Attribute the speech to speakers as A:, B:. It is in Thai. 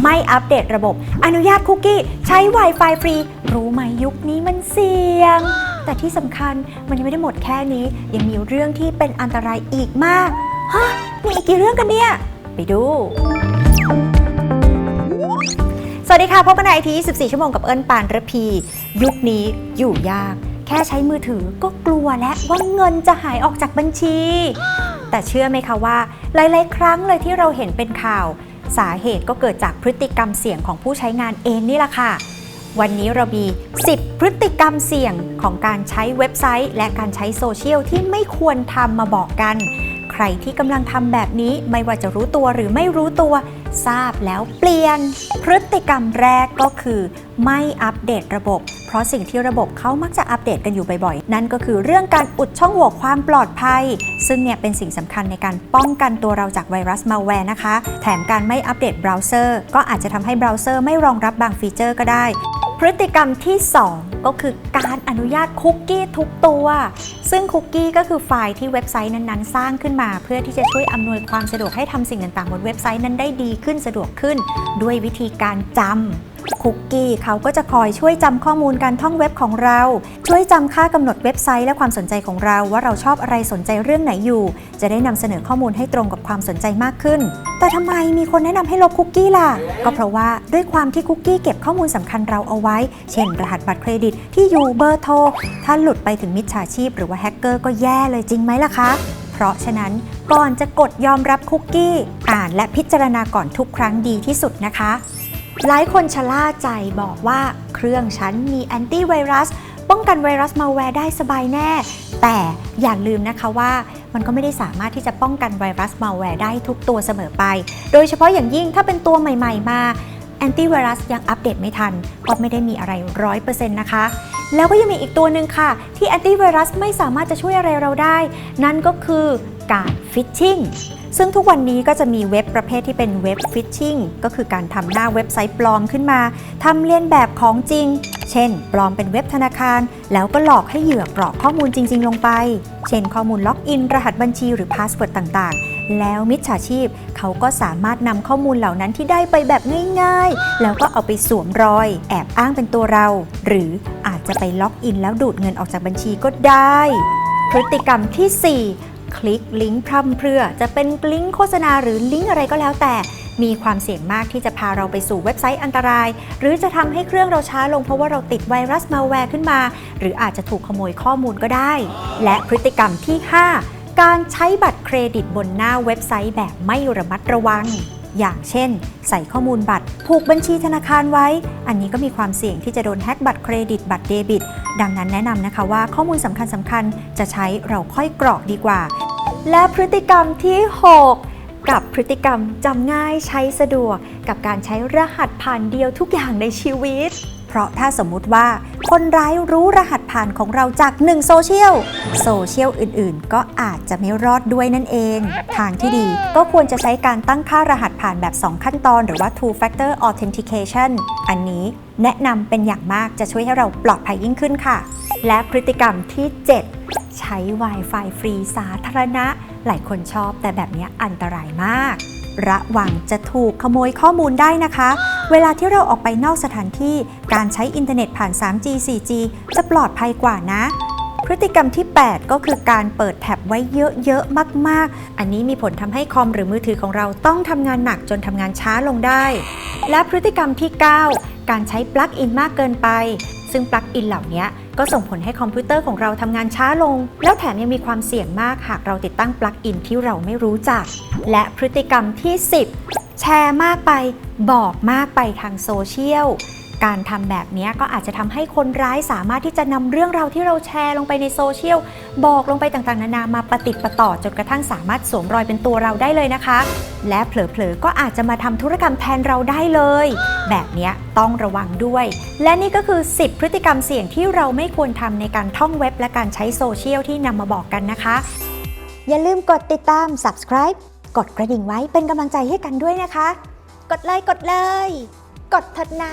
A: ไม่อัปเดตระบบ อนุญาตคุกกี้ ใช้ Wi-Fi ฟรี รู้ไหมยุคนี้มันเสี่ยง แต่ที่สำคัญมันยังไม่ได้หมดแค่นี้ ยังมีเรื่องที่เป็นอันตรายอีกมาก ฮะ มีอีกกี่เรื่องกันเนี่ย ไปดู สวัสดีค่ะพบกันในไอที14 ชั่วโมงกับเอิญปานระพี ยุคนี้อยู่ยาก แค่ใช้มือถือก็กลัวและว่าเงินจะหายออกจากบัญชี แต่เชื่อไหมคะว่า หลาย ๆ ครั้งเลยที่เราเห็นเป็นข่าว สาเหตุก็เกิดจากพฤติกรรมเสี่ยงของผู้ใช้งานเองนี่แหละค่ะ วันนี้เรามี 10 พฤติกรรมเสี่ยงของการใช้เว็บไซต์ และการใช้โซเชียลที่ไม่ควรทำมาบอกกัน ใครที่กำลังทำแบบนี้ไม่ว่าจะรู้ตัวหรือไม่รู้ตัว ทราบแล้วเปลี่ยน พฤติกรรมแรกก็คือ ไม่อัปเดตระบบ เพราะสิ่งที่ระบบเขามักจะอัปเดตกันอยู่บ่อยๆ นั่นก็คือเรื่องการอุดช่องโหว่ความปลอดภัย ซึ่งเนี่ยเป็นสิ่งสำคัญในการป้องกันตัวเราจากไวรัสมาแวร์นะคะ แถมการไม่อัปเดตเบราว์เซอร์ก็อาจจะทำให้เบราว์เซอร์ไม่รองรับบางฟีเจอร์ก็ได้ พฤติกรรมที่ 2 ก็คือการอนุญาตคุกกี้ทุกตัว ซึ่งคุกกี้ก็คือไฟล์ที่เว็บไซต์นั้นๆ สร้างขึ้นมา เพื่อที่จะช่วยอำนวยความสะดวกให้ทำสิ่งต่างๆ บนเว็บไซต์นั้นได้ดีขึ้นสะดวกขึ้น ด้วยวิธีการจำ คุกกี้เขาก็จะคอยช่วยจำข้อมูลการท่องเว็บของเรา ช่วยจำค่ากำหนดเว็บไซต์และความสนใจของเรา ว่าเราชอบอะไรสนใจเรื่องไหนอยู่ จะได้นำเสนอข้อมูลให้ตรงกับความสนใจมากขึ้น แต่ทำไมมีคนแนะนำให้ลบคุกกี้ล่ะ ก็เพราะว่าด้วยความที่คุกกี้เก็บข้อมูลสำคัญเราเอาไว้ เช่น รหัสบัตรเครดิตที่อยู่เบอร์โทรถ้าหลุดไปถึงมิจฉาชีพ หรือว่าแฮกเกอร์ก็แย่เลยจริงไหมล่ะคะเพราะฉะนั้นก่อนจะกดยอมรับคุกกี้ อ่านและพิจารณาก่อนทุกครั้งดีที่สุดนะคะ หลายคนชะล่าใจบอกว่าเครื่องฉันมีแอนตี้ไวรัส ป้องกันไวรัสมาแวร์ได้สบายแน่ แต่อย่าลืมนะคะว่ามันก็ไม่ได้สามารถที่จะป้องกันไวรัสมาแวร์ได้ทุกตัวเสมอไป โดยเฉพาะอย่างยิ่งถ้าเป็นตัวใหม่ ๆ มาแอนตี้ไวรัสยังอัปเดตไม่ทัน ก็ไม่ได้มีอะไรร้อยเปอร์เซ็นต์นะคะ แล้วก็ยังมีอีกตัวหนึ่งค่ะ ที่แอนตี้ไวรัสไม่สามารถจะช่วยอะไรเราได้ นั่นก็คือการฟิชชิ่ง ซึ่งทุกวันนี้ก็จะมีเว็บประเภทที่เป็นเว็บฟิชชิงก็คือการทำหน้าเว็บไซต์ปลอมขึ้นมาทำเลียนแบบของจริง เช่น ปลอมเป็นเว็บธนาคาร แล้วก็หลอกให้เหยื่อกรอกข้อมูลจริง ๆ ลงไป เช่น ข้อมูลล็อกอิน รหัสบัญชีหรือพาสเวิร์ดต่างๆ แล้วมิจฉาชีพ เขาก็สามารถนำข้อมูลเหล่านั้นที่ได้ไปแบบง่าย ๆ แล้วก็เอาไปสวมรอย แอบอ้างเป็นตัวเรา หรืออาจจะไปล็อกอินแล้วดูดเงินออกจากบัญชีก็ได้ พฤติกรรมที่ 4 คลิกลิงก์พร่ำเพรื่อ จะเป็นลิงก์โฆษณาหรือลิงก์อะไรก็แล้วแต่ มีความเสี่ยงมากที่จะพาเราไปสู่เว็บไซต์อันตราย หรือจะทำให้เครื่องเราช้าลงเพราะว่าเราติดไวรัสมาแวร์ขึ้นมา หรืออาจจะถูกขโมยข้อมูลก็ได้ และพฤติกรรมที่ 5 การใช้บัตรเครดิตบนหน้าเว็บไซต์แบบไม่ระมัดระวัง อย่างเช่น ใส่ข้อมูลบัตร ผูกบัญชีธนาคารไว้ อันนี้ก็มีความเสี่ยงที่จะโดนแฮ็กบัตรเครดิตบัตรเดบิต ดังนั้นแนะนำนะคะว่าข้อมูลสำคัญสำคัญๆจะใช้เราค่อยกรอกดีกว่า และพฤติกรรมที่ 6กับพฤติกรรมจำง่ายใช้สะดวก กับการใช้รหัสผ่านเดียวทุกอย่างในชีวิต เพราะถ้าสมมุติว่าคนร้ายรู้รหัส ผ่านของเราจาก1โซเชียลโซเชียลอื่นๆ ก็อาจจะไม่รอดด้วยนั่นเอง ทางที่ดีก็ควรจะใช้การตั้งค่ารหัสผ่านแบบ 2 ขั้นตอน หรือว่า two factor authentication อันนี้แนะนำเป็นอย่างมากจะช่วยให้เราปลอดภัยยิ่งขึ้นค่ะ และพฤติกรรมที่ 7 ใช้ Wi-Fi ฟรีสาธารณะ หลายคนชอบแต่แบบนี้อันตรายมาก ระวังจะถูกขโมยข้อมูลได้นะคะ เวลาที่เราออกไปนอกสถานที่ การใช้อินเทอร์เน็ตผ่าน 3G 4G จะปลอดภัยกว่านะ พฤติกรรมที่ 8 ก็คือการเปิดแท็บไว้เยอะๆมาก ๆ อันนี้มีผลทำให้คอมหรือมือถือของเราต้องทำงานหนักจนทำงานช้าลงได้ และพฤติกรรมที่ 9 การใช้ปลั๊กอินมากเกินไป ซึ่งปลั๊กอินเหล่านี้ก็ส่งผลให้คอมพิวเตอร์ของเราทำงานช้าลง แล้วแถมยังมีความเสี่ยงมากหากเราติดตั้งปลั๊กอินที่เราไม่รู้จัก และพฤติกรรมที่ 10 แชร์มากไป บอกมากไปทางโซเชียล การทำแบบนี้ก็อาจจะทำให้คนร้ายสามารถที่จะนำเรื่องราวที่เราแชร์ลงไปในโซเชียลบอกลงไปต่างๆ นานามาประติดประต่อจนกระทั่งสามารถสวมรอยเป็นตัวเราได้เลยนะคะ และเผลอๆก็อาจจะมาทำธุรกรรมแทนเราได้เลย แบบนี้ต้องระวังด้วย และนี่ก็คือ 10 พฤติกรรมเสี่ยงที่เราไม่ควรทำในการท่องเว็บและการใช้โซเชียลที่นำมาบอกกันนะคะ อย่าลืมกดติดตาม subscribe กดกระดิ่งไว้เป็นกำลังใจให้กันด้วยนะคะ กดเลยกดเลย กดเถิดนะ